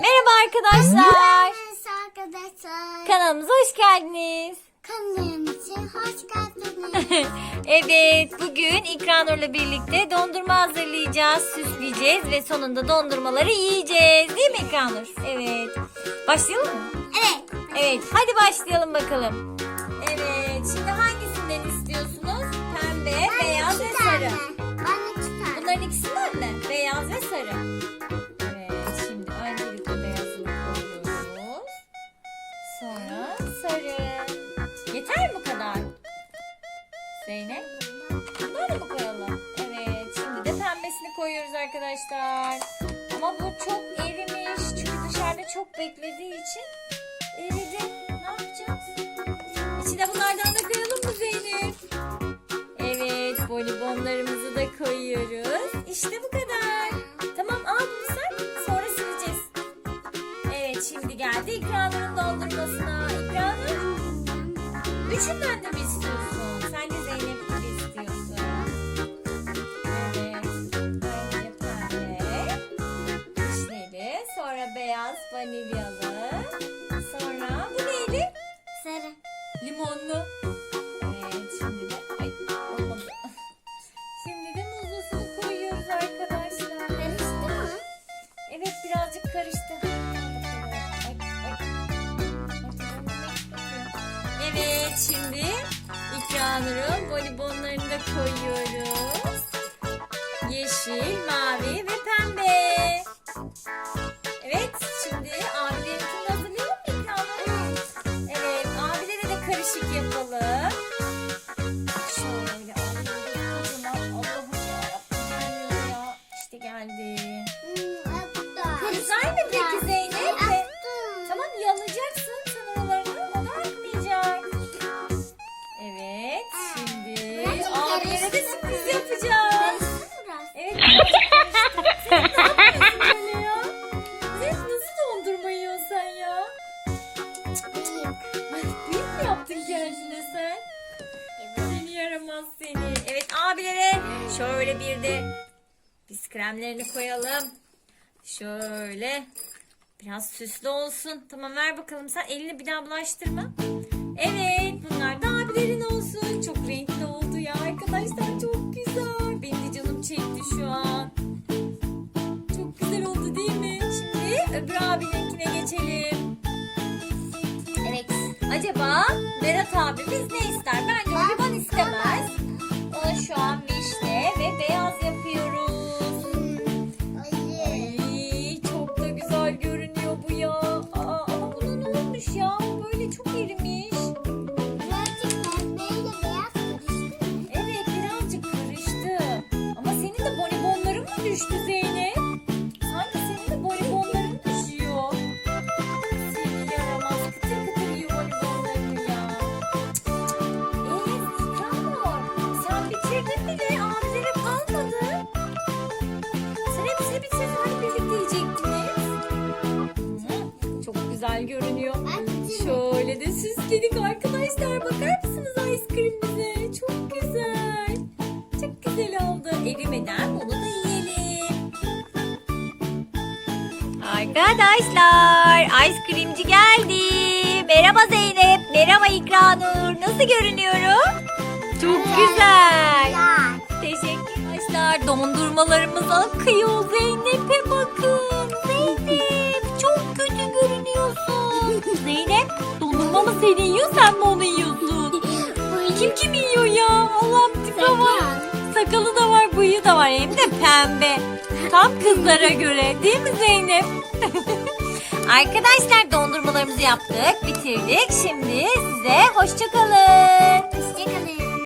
Merhaba arkadaşlar. Merhaba arkadaşlar. Kanalımıza hoş geldiniz. Kanalımıza hoş geldiniz. evet, bugün İkranur'la birlikte dondurma hazırlayacağız, süsleyeceğiz ve sonunda dondurmaları yiyeceğiz. Değil mi İkranur? Evet. Başlayalım mı? evet. Evet, hadi başlayalım bakalım. Evet, şimdi hangisinden istiyorsunuz? Pembe, beyaz sarı. Yeter mi bu kadar? Zeynep? Bunları mı koyalım? Evet, şimdi de pembesini koyuyoruz arkadaşlar. Ama bu çok erimiş. Çünkü dışarıda çok beklediği için eridi. Ne yapacağız? İçine bunlardan da koyalım mı Zeynep? Evet, bonibonlarımızı da koyuyoruz. İşte bu kadar. Tamam al bunu sen. Sonra sileceğiz. Evet, şimdi geldi İkranur'un dondurmasına. Üçünden de mi istiyorsun? Sen de Zeynep gibi istiyorsun. Evet, önce pembe. Vişneli, sonra beyaz vanilyalı. Sonra bu neydi? Sarı. Limonlu. Şimdi ikranurun bonibonlarını da koyuyoruz. Abilere şöyle bir de biz kremlerini koyalım. Şöyle biraz süslü olsun. Tamam ver bakalım sen elini bir daha bulaştırma. Evet bunlar da abilerin olsun. Çok renkli oldu ya arkadaşlar çok güzel. Benim de canım çekti şu an. Çok güzel oldu değil mi? Şimdi öbür abininkine geçelim. Evet. Acaba Berat abimiz ne ister? Bence o liman Şöyle de süsledik arkadaşlar. Bakar mısınız ice cream'imize? Çok güzel. Çok güzel oldu. Erimeden bunu da yiyelim. Arkadaşlar ice creamci geldi. Merhaba Zeynep. Merhaba İkranur. Nasıl görünüyorum? Çok güzel. Teşekkürler. Dondurmalarımız akıyor. Zeynep'e dondurma mı seni yiyor sen mi onu yiyorsun? Kim kim yiyor ya? Allah'ım tipe bak. Sakalı da var, bıyığı da var. Hem de pembe. Tam kızlara göre. Değil mi Zeynep? Arkadaşlar dondurmalarımızı yaptık, bitirdik. Şimdi size hoşçakalın. Hoşçakalın.